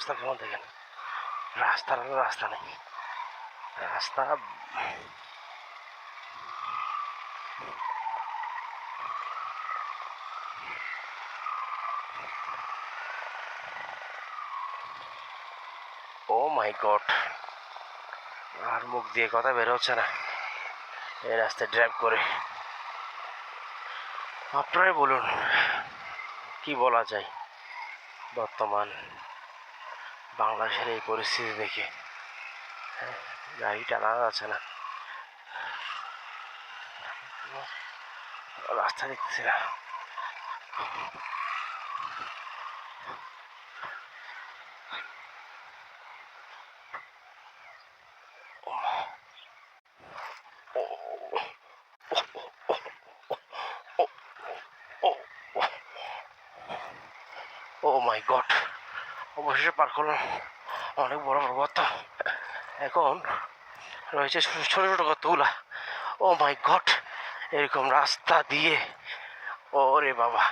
অবস্থা কেমন দেখেন? রাস্তার রাস্তা নেই। রাস্তা ও মাই গড। আর মুখ দিয়ে কথা বের হচ্ছে না। এই রাস্তায় ড্রাইভ করে। আপনারাই বলুন, কি বলা যায় বর্তমান? বাংলাদেশের এই পরিস্থিতি দেখে। হ্যাঁ, গাড়ি টানা যাচ্ছে না। রাস্তা দেখতেছি না। Oh my god. অবশেষে পার করলাম। অনেক বড় বড় গর্ত। এখন রয়েছে ছোটো ছোটো গর্তগুলা। ও মাই গড এরকম রাস্তা দিয়ে। ওরে বাবা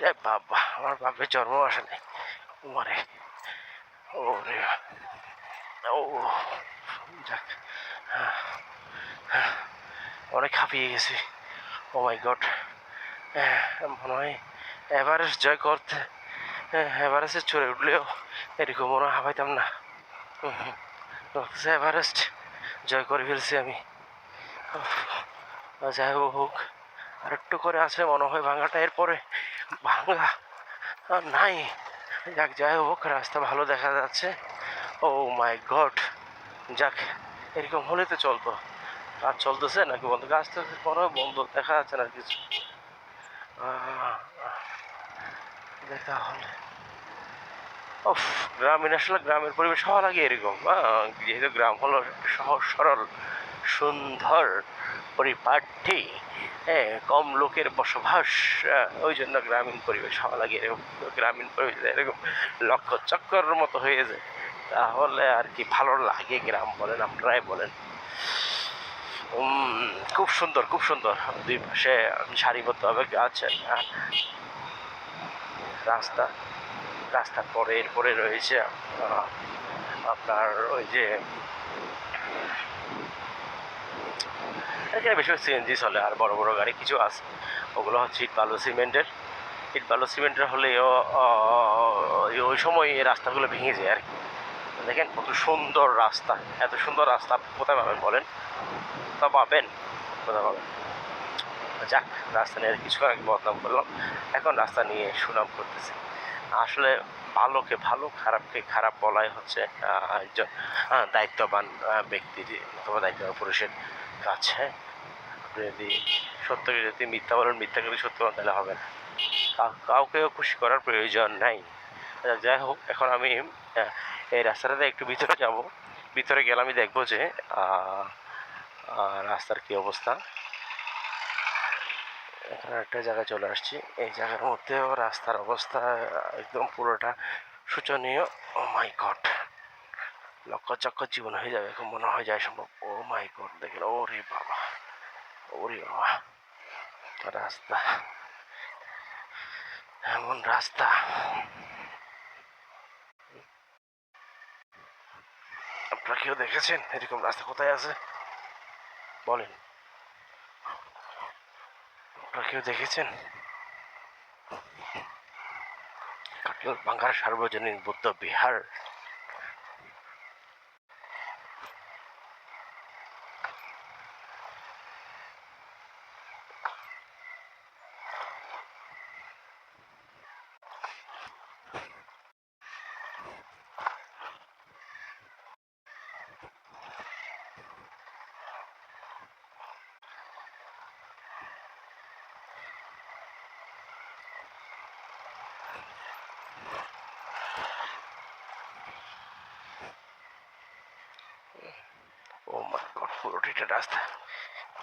রে বাবা আমার বাপের জন্ম আসে নাই উমারে ওরে ও যাক। হ্যাঁ, হ্যাঁ, অনেক হাঁপিয়ে গেছি। Oh my god. মনে হয় এভারেস্ট জয় করতে হ্যাঁ, এভারেস্টে চড়ে উঠলেও এরকম মনে হাঁপাইতাম না। এভারেস্ট। জয় করে ফেলছি আমি। যাই হোক হোক। আর একটু করে আছে মনে হয় ভাঙাটা এরপরে ভাঙা নাই। যাক যাই হোক রাস্তা ভালো দেখা যাচ্ছে। Oh my god. যাক এরকম হলে তো চলতো। আর চলতেছে নাকি বন্ধ? গাছ তো কোনো বন্ধ দেখা যাচ্ছে না কিছু। দেখা হলে ওফ গ্রামীণ আসলে গ্রামের পরিবেশ হওয়া লাগে এরকম আহ, যেহেতু গ্রাম হলো সহজ সরল সুন্দর পরিপাটি হ্যাঁ? কম লোকের বসবাস ওই জন্য গ্রামীণ পরিবেশ হওয়া লাগে এরকম গ্রামীণ পরিবেশ এরকম লক্ষ চক্কর মতো হয়ে যায়। তাহলে আর কি ভালো লাগে গ্রাম বলেন আপনারাই বলেন। খুব সুন্দর খুব সুন্দর। দুই পাশে সারিবদ্ধভাবে গাছ আহ, রাস্তা। রাস্তার পরে, এরপরে রয়েছে আপনার ওই যে, এখানে বেশি সিএনজি চলে, আর বড় বড় গাড়ি কিছু আছে। ওগুলো হচ্ছে ইট বালু সিমেন্টের। ইট বালু সিমেন্টের হলেও ওই সময় এই রাস্তাগুলো ভেঙে যায় আর কি। দেখেন কত সুন্দর রাস্তা, এত সুন্দর রাস্তা কোথায় পাবেন বলেন? তা পাবেন? কোথায় পাবেন? যাক, রাস্তা নিয়ে কিছু আগে বদনাম করলাম। এখন রাস্তা নিয়ে সুনাম করতেছি। আসলে ভালোকে ভালো খারাপকে খারাপ বলাই হচ্ছে একজন দায়িত্ববান ব্যক্তির অথবা দায়িত্ববান পুরুষের কাছে। আপনি যদি সত্যকে যদি মিথ্যা বলেন মিথ্যাকে যদি সত্য বলেন তাহলে হবে না। কাউ- কাউকেও খুশি করার প্রয়োজন নাই। আচ্ছা, যাই হোক এখন আমি এই রাস্তাটাতে একটু ভিতরে যাব। ভিতরে গেলে আমি দেখব যে রাস্তার কি অবস্থা। এখানে একটা জায়গায় চলে আসছি। এই জায়গার মধ্যেও রাস্তার অবস্থা একদম পুরোটা শোচনীয়। Oh my god. লক্ষ চক্ষ জীবন হয়ে যাবে এখন, মনে হয় যায় সম্ভব। ও মাই গড দেখেন ওরে বাবা ওরে বাবা। রাস্তা, এমন রাস্তা। আপনারা কেউ দেখেছেন এরকম রাস্তা কোথায় আছে? বলেন। আপনারা কেউ দেখেছেন? বাঙ্গার সার্বজনীন বুদ্ধ বিহার ও রাস্তা।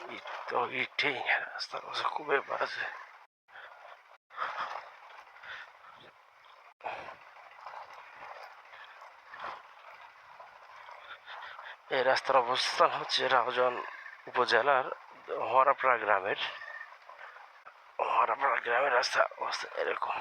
ইট তো ইটেই বাজে। এই রাস্তার অবস্থান হচ্ছে রাউজান উপজেলার হরাপাড়া গ্রামের। হরাপাড়া গ্রামের রাস্তা অবস্থা এরকম।